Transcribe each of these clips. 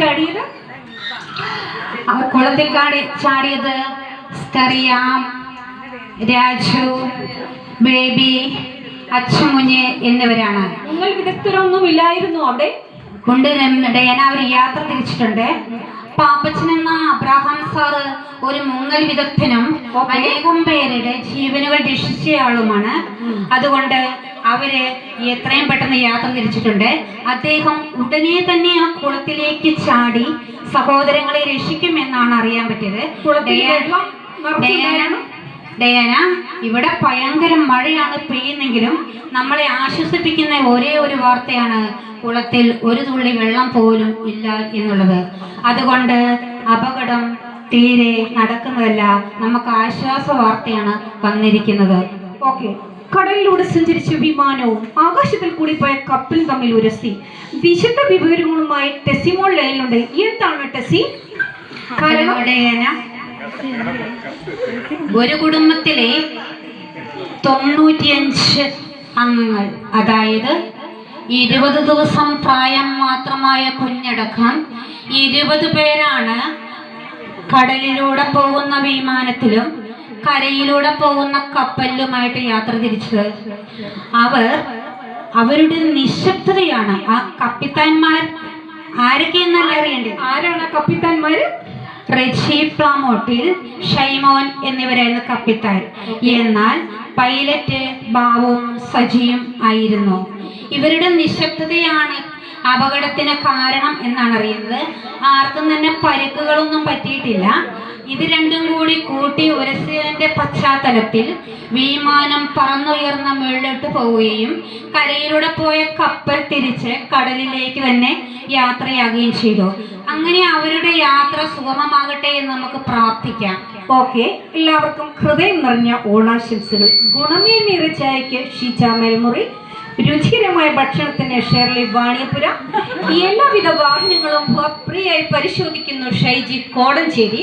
ചാടിയത്? അവർ കുളത്തിൽ കാടി ചാടിയത് സ്കറിയാം രാജു ബേബി അച്ഛമുഞ്ഞ് എന്നിവരാണ്. നിങ്ങൾ വിദഗ്ധരൊന്നും ഇല്ലായിരുന്നു അവിടെ. കൊണ്ട് ഡയന അവർ യാത്ര തിരിച്ചിട്ടുണ്ട്. പാപ്പച്ചൻ എന്ന അബ്രാഹാം സാറ് ഒരു മുങ്ങൽ വിദഗ്ധനും. അനേകം പേരുടെ ജീവനുകൾ രക്ഷിച്ചയാളുമാണ് അതുകൊണ്ട് അവർ എത്രയും പെട്ടെന്ന് യാത്ര തിരിച്ചിട്ടുണ്ട്. അദ്ദേഹം ഉടനെ തന്നെ ആ കുളത്തിലേക്ക് ചാടി സഹോദരങ്ങളെ രക്ഷിക്കുമെന്നാണ് അറിയാൻ പറ്റിയത്. ഡയാന ഇവിടെ ഭയങ്കര മഴയാണ്. പെയ്യുന്നെങ്കിലും നമ്മളെ ആശ്വസിപ്പിക്കുന്ന ഒരേ ഒരു വാർത്തയാണ് കുളത്തിൽ ഒരു തുള്ളി വെള്ളം പോലും ഇല്ല എന്നുള്ളത്. അതുകൊണ്ട് അപകടം തീരെ നടക്കുന്നതല്ല നമുക്ക് ആശ്വാസ വാർത്തയാണ് വന്നിരിക്കുന്നത്. ഓക്കെ. കടലിലൂടെ സഞ്ചരിച്ച വിമാനവും ആകാശത്തിൽ കൂടി പോയ കപ്പലും തമ്മിൽ ഉരസി. വിശുദ്ധ വിവരങ്ങളുമായി ടെസിമോൾ ലൈനിലുണ്ട്. എന്താണ് ടെസി ഒരു കുടുംബത്തിലെ തൊണ്ണൂറ്റിയഞ്ച് അംഗങ്ങൾ അതായത് ഇരുപത് ദിവസം പ്രായം മാത്രമായ കുഞ്ഞടക്കം ഇരുപത് പേരാണ് കടലിലൂടെ പോകുന്ന വിമാനത്തിലും കരയിലൂടെ പോകുന്ന കപ്പലിലുമായിട്ട് യാത്ര തിരിച്ചത്. അവർ അവരുടെ നിശബ്ദതയാണ്. ആ കപ്പിത്താന്മാർ ആരൊക്കെയെന്നല്ല അറിയേണ്ടത്? ആരാണ് കപ്പിത്താന്മാര് റെച്ചി പ്ലാമോട്ടിൽ ഷൈമോൻ എന്നിവരായിരുന്നു കപ്പിത്താൻ. എന്നാൽ പൈലറ്റ് ബാബുവും സജിയും ആയിരുന്നു. ഇവരുടെ നിശബ്ദതയാണ് അപകടത്തിന് കാരണം എന്നാണ് അറിയുന്നത്. ആർക്കും തന്നെ പരിക്കുകളൊന്നും പറ്റിയിട്ടില്ല. ഇത് രണ്ടും കൂടി കൂട്ടി ഉരസിയതിന്റെ പശ്ചാത്തലത്തിൽ വിമാനം പറന്നുയർന്ന മുകളിലോട്ട് പോവുകയും കരയിലൂടെ പോയ കപ്പൽ തിരിച്ച് കടലിലേക്ക് തന്നെ യാത്രയാകുകയും ചെയ്തു. അങ്ങനെ അവരുടെ യാത്ര സുഗമമാകട്ടെ എന്ന് നമുക്ക് പ്രാർത്ഥിക്കാം. ഓക്കെ. എല്ലാവർക്കും ഹൃദയം നിറഞ്ഞ ഓണാശംസകൾ. ഗുണമേന്മേറിയ ചായക്ക് ഷീജ മേൽമുറി. രുചികരമായ ഭക്ഷണത്തിന് ഷെർലി വാണിയപുര. എല്ലാവിധ വാഹനങ്ങളും ഫ്രീയായി പരിശോധിക്കുന്നു ഷൈജി കോടഞ്ചേരി.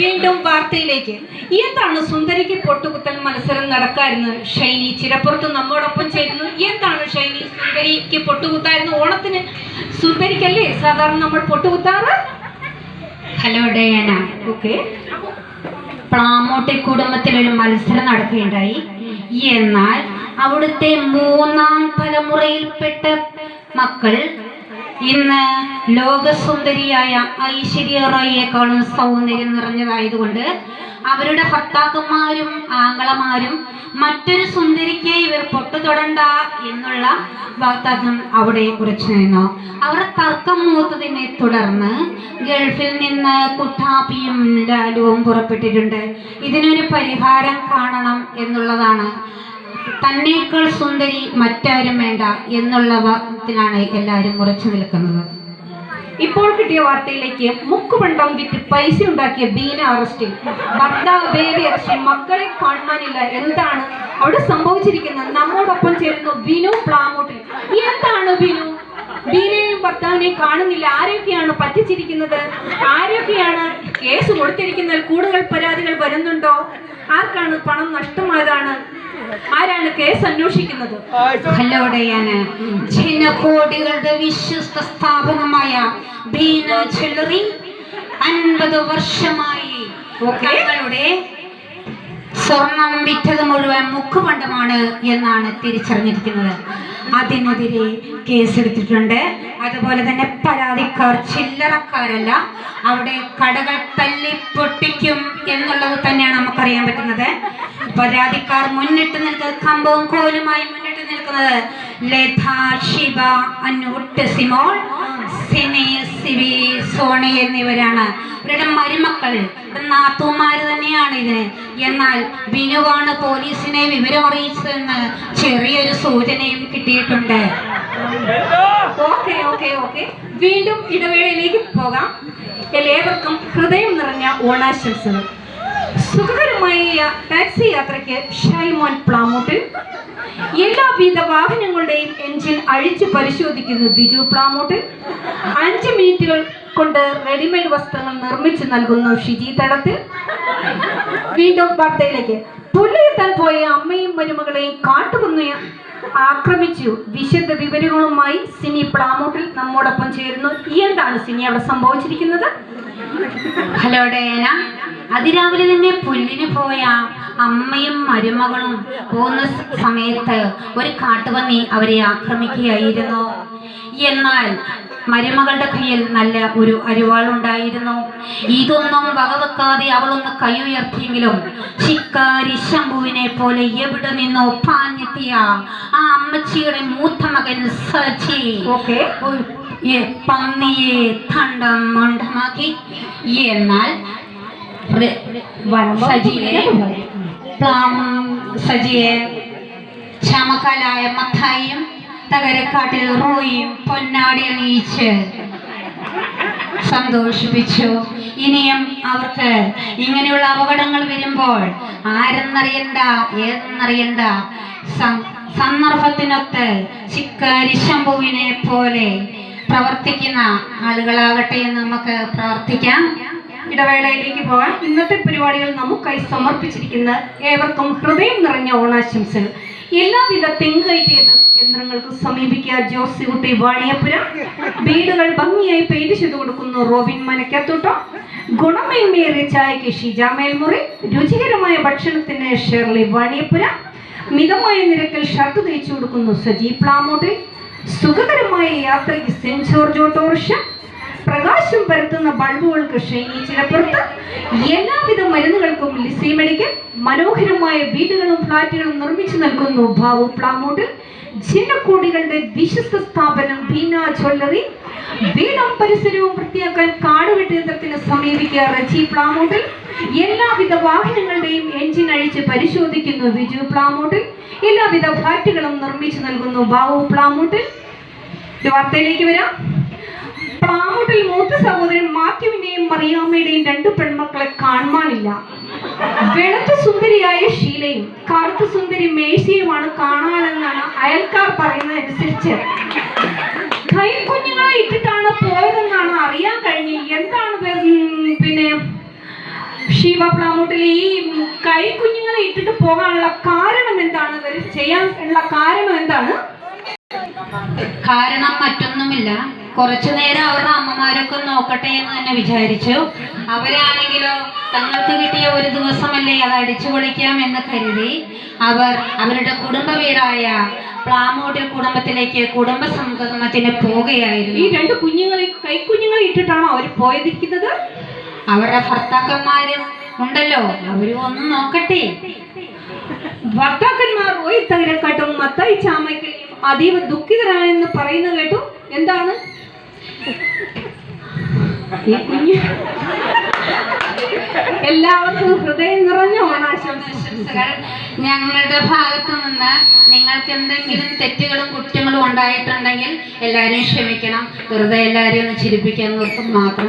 വീണ്ടും വാർത്തയിലേക്ക്. എന്താണ് സുന്ദരിക്ക് പൊട്ടുകുത്തൽ മത്സരം നടക്കായിരുന്നു? ഷൈനി ചിരപ്പുറത്ത് നമ്മോടൊപ്പം ചേരുന്നു. എന്താണ് ഷൈനി സുന്ദരിക്ക് പൊട്ടുകുത്തായിരുന്നു? ഓണത്തിന് സുന്ദരിക്കല്ലേ? സാധാരണ നമ്മൾ പൊട്ടുകുത്താറ്? ഹലോ ഡയാന ഓക്കെ പ്ലാമോട്ടി കുടുംബത്തിൽ ഒരു മത്സരം നടക്കുകയുണ്ടായി. എന്നാൽ അവിടുത്തെ മൂന്നാം തലമുറയിൽപ്പെട്ട മക്കൾ ഇന്ന് ലോകസുന്ദരിയായ ഐശ്വര്യ റോയിയേക്കാളും സൗന്ദര്യം നിറഞ്ഞതായതുകൊണ്ട് അവരുടെ ഭർത്താക്കന്മാരും ആംഗളമാരും മറ്റൊരു സുന്ദരിക്ക് ഇവർ പൊട്ടു തൊടണ്ട എന്നുള്ള വാഗ്ദാനം അവിടെ കുറിച്ചു നിന്നു. അവർ തർക്കം മൂത്തതിനെ തുടർന്ന് ഗൾഫിൽ നിന്ന് കുട്ടാപ്പിയും ലാലുവും പുറപ്പെട്ടിട്ടുണ്ട്. ഇതിനൊരു പരിഹാരം കാണണം എന്നുള്ളതാണ്. തന്നേക്കാൾ സുന്ദരി മറ്റാരും വേണ്ട എന്നുള്ള വാദത്തിലാണ് എല്ലാവരും ഉറച്ചു നിൽക്കുന്നത്. ഇപ്പോൾ കിട്ടിയ വാർത്തയിലേക്ക് മുക്കുപണ്ടം വിറ്റ് പൈസ ഉണ്ടാക്കിയ ബീന അറസ്റ്റിൽ. ഭർത്താവ് ബേബി അറസ്റ്റിൽ മക്കളെ കാണാനില്ല. എന്താണ് അവിടെ സംഭവിച്ചിരിക്കുന്നത്? നമ്മോടൊപ്പം ചേരുന്നു ബിനു പ്ലാമൂട്ടിൽ. എന്താണ് ബിനു ബീനയും ഭർത്താവിനെയും കാണുന്നില്ല. ആരൊക്കെയാണ് പറ്റിച്ചിരിക്കുന്നത്? ആരൊക്കെയാണ് കേസ് കൊടുത്തിരിക്കുന്നത്? കൂടുതൽ പരാതികൾ വരുന്നുണ്ടോ? ആർക്കാണ് പണം നഷ്ടമായതാണ്? ആരാണ് കേസ് അന്വേഷിക്കുന്നത്? ഹലോടെയാണ് ചില ജനകോടികളുടെ വിശ്വസ്ത സ്ഥാപനമായ ബീന ജ്വല്ലറി അൻപത് വർഷമായി തങ്ങളുടെ സ്വർണം വിറ്റത് മുഴുവൻ മുക്കുപണ്ടമാണ് എന്നാണ് തിരിച്ചറിഞ്ഞിരിക്കുന്നത്. അതിനെതിരെ കേസെടുത്തിട്ടുണ്ട്. അതുപോലെ തന്നെ പരാതിക്കാർ ചില്ലറക്കാരല്ല അവിടെ കടകൾ തല്ലി പൊട്ടിക്കും എന്നുള്ളത് തന്നെയാണ് നമുക്കറിയാൻ പറ്റുന്നത്. പരാതിക്കാർ മുന്നിട്ട് നിൽക്കുന്നത് കമ്പവും കോലുമായി മുന്നിട്ട് നിൽക്കുന്നത്. ലത ഷിബ അന്നൂട്ട് സിമോൾ സിനി സിവി സോണി എന്നിവരാണ്. ഇവരുടെ മരുമക്കൾ നാത്തൂമാര് തന്നെയാണ് ഇത്. എന്നാൽ ബിനുവാണ് പോലീസിനെ വിവരം അറിയിച്ചതെന്ന് ചെറിയൊരു സൂചനയും കിട്ടിയിട്ടുണ്ട്. Okay okay okay. വീണ്ടും ഇടവേളയിലേക്ക് പോകാം. എല്ലാവർക്കും ഹൃദയം നിറഞ്ഞ ഓണാശംസകൾ. സുഖകരമായ ടാക്സി യാത്രയ്ക്ക് ഷൈമോൻ പ്ലാമൂട്ടിൽ. എല്ലാവിധ വാഹനങ്ങളുടെയും എഞ്ചിൻ അഴിച്ചു പരിശോധിക്കുന്നു ബിജു പ്ലാമൂട്ടിൽ. അഞ്ച് മിനിറ്റുകൾ കൊണ്ട് റെഡിമെയ്ഡ് വസ്ത്രങ്ങൾ നിർമ്മിച്ചു നൽകുന്നു ഷിജി തടത്തിൽ. വീണ്ടും വാർത്തയിലേക്ക്. പുല്ലുയെത്താൻ പോയ അമ്മയും മരുമകളെയും കാട്ടുപന്നിയ ആക്രമിച്ചു. വിശദ വിവരങ്ങളുമായി സിനി പ്ലാമൂട്ടിൽ നമ്മോടൊപ്പം ചേരുന്നു. എന്താണ് സിനി അവിടെ സംഭവിച്ചിരിക്കുന്നത്? ഹലോ ഡേന അതിരാവിലെ തന്നെ പുല്ലിന് പോയ അമ്മയും മരുമകളും പോകുന്ന സമയത്ത് ഒരു കാട്ടുപന്നി അവരെ ആക്രമിക്കുകയായിരുന്നു. എന്നാൽ മരുമകളുടെ കയ്യിൽ നല്ല ഒരു അരിവാളുണ്ടായിരുന്നു. ഇതൊന്നും വകവെക്കാതെ അവളൊന്ന് കൈ ഉയർത്തിയെങ്കിലും ശിക്കാരി ശംഭുവിനെ പോലെ എവിടെ നിന്നോ പാഞ്ഞെത്തിയ ആ അമ്മച്ചിയുടെ മൂത്ത മകൻ സജി പന്നിയെ തണ്ടം മണ്ടമാക്കി. എന്നാൽ സജിയെ സജിയെ ക്ഷാമക്കാലായ മത്തായിയും തകരക്കാട്ടിൽ റോയിയും പൊന്നാടി അണിയിച്ച് സന്തോഷിപ്പിച്ചു. ഇനിയും അവർക്ക് ഇങ്ങനെയുള്ള അപകടങ്ങൾ വരുമ്പോൾ ആരെന്നറിയണ്ട ഏതെന്നറിയണ്ട. സന്ദർഭത്തിനൊത്ത് ചിക്കാരി ശംഭുവിനെ പോലെ പ്രവർത്തിക്കുന്ന ആളുകളാകട്ടെ എന്ന് നമുക്ക് പ്രാർത്ഥിക്കാം. ഇടവേളയിലേക്ക് പോകാൻ ഇന്നത്തെ പരിപാടികൾ നമുക്കായി സമർപ്പിച്ചിരിക്കുന്ന ഏവർക്കും ഹൃദയം നിറഞ്ഞ ഓണാശംസകൾ. എല്ലാവിധ തെങ്ങുകയറ്റിയ യന്ത്രങ്ങൾക്ക് സമീപിക്കുക. ജോസി കുട്ടി വാണിയപ്പുര. വീടുകൾ ഭംഗിയായി പെയിന്റ് ചെയ്തു കൊടുക്കുന്നു റോബിൻ മനക്കത്തോട്ടോ. ഗുണമേന്മയേറിയ ചായക്ക് ഷീജ മേൽമുറി. രുചികരമായ ഭക്ഷണത്തിന് ഷെർലി വാണിയപ്പുര. മിതമായ നിരക്കിൽ ഷർട്ട് തയ്ച്ചു കൊടുക്കുന്നു സജി പ്ലാമോട്ടിൽ. സുഖകരമായ യാത്രയ്ക്ക് സെന്റ് ജോർജ് ഓട്ടോറിക്ഷ. പരത്തുന്ന ബൾബുകൾക്ക് ഷൈനി പുറത്ത് എല്ലാവിധ മരുന്നുകൾക്കും ലിസി മെഡിക്കൽ മനോഹരമായ വീടുകളും ഫ്ളാറ്റുകളും നിർമ്മിച്ചു നൽകുന്നു ഭാവു പ്ലാമോട്ടിൽ ജനക്കോടികളുടെ വിശ്വസ്ത സ്ഥാപനം ബീന ജ്വല്ലറി. വീടും പരിസരവും വൃത്തിയാക്കാൻ കാടുവെട്ടിയന്ത്രത്തിന് സമീപിക്കുക റജി പ്ലാമോട്ടിൽ. എല്ലാവിധ വാഹനങ്ങളുടെയും എഞ്ചിൻ അഴിച്ച് പരിശോധിക്കുന്നു വിജു പ്ലാമോട്ടിൽ. എല്ലാവിധ ഫ്ളാറ്റുകളും നിർമ്മിച്ചു നൽകുന്നു ഭാവു പ്ലാമോട്ടിൽ. വാർത്തയിലേക്ക് വരാം. പ്ലാമൂട്ടിൽ മൂത്ത സഹോദരൻ മാത്യുവിന്റെയും മറിയാമ്മയുടെയും രണ്ടു പെൺമക്കളെ കാണുവാനില്ല. വെളുത്ത സുന്ദരിയായ ഷീലയും കറുത്ത സുന്ദരി മേശയുമാണ് കാണാനെന്നാണ് അയൽക്കാർ പറയുന്നതനുസരിച്ച്. കൈക്കുഞ്ഞുങ്ങളെ ഇട്ടിട്ടാണ് പോയതെന്നാണ് അറിയാൻ കഴിഞ്ഞ എന്താണ് പിന്നെ ഷീബ പ്ലാമൂട്ടിൽ ഈ കൈക്കുഞ്ഞുങ്ങളെ ഇട്ടിട്ട് പോകാനുള്ള കാരണം എന്താണ് ചെയ്യാൻ ഉള്ള കാരണം എന്താണ്? കാരണം മറ്റൊന്നുമില്ല. കുറച്ചു നേരം അവരുടെ അമ്മമാരൊക്കെ നോക്കട്ടെ എന്ന് തന്നെ വിചാരിച്ചു. അവരാണെങ്കിലോ തങ്ങൾക്ക് കിട്ടിയ ഒരു ദിവസമല്ലേ അത് അടിച്ചു പൊളിക്കാം എന്ന് കരുതി. അവർ അവരുടെ കുടുംബ വീടായ പ്ലാമോട്ടിൽ കുടുംബത്തിലേക്ക് കുടുംബ സംഗമത്തിന് പോവുകയായിരുന്നു. ഈ രണ്ട് കുഞ്ഞുങ്ങളെ കൈക്കുഞ്ഞുങ്ങളെ ഇട്ടിട്ടാണോ അവർ പോയിരിക്കുന്നത് അവരുടെ ഭർത്താക്കന്മാരും ഉണ്ടല്ലോ അവരും ഒന്ന് നോക്കട്ടെ. ഭർത്താക്കന്മാർ ഓയി തകരക്കാട്ടും മത്തായി ചാമയ്ക്കലിയും അതീവ ദുഃഖിതരാണെന്ന് പറയുന്നത് കേട്ടു. എന്താണ്? എല്ലാവർക്കും ഹൃദയം നിറഞ്ഞ ഓണാശംസകൾ. ഞങ്ങളുടെ ഭാഗത്തു നിന്ന് നിങ്ങൾക്ക് എന്തെങ്കിലും തെറ്റുകളും കുറ്റങ്ങളും ഉണ്ടായിട്ടുണ്ടെങ്കിൽ എല്ലാവരെയും ക്ഷമിക്കണം. വെറുതെ എല്ലാവരെയും ഒന്ന് ചിരിപ്പിക്കാൻ നിർത്തും. മാത്രം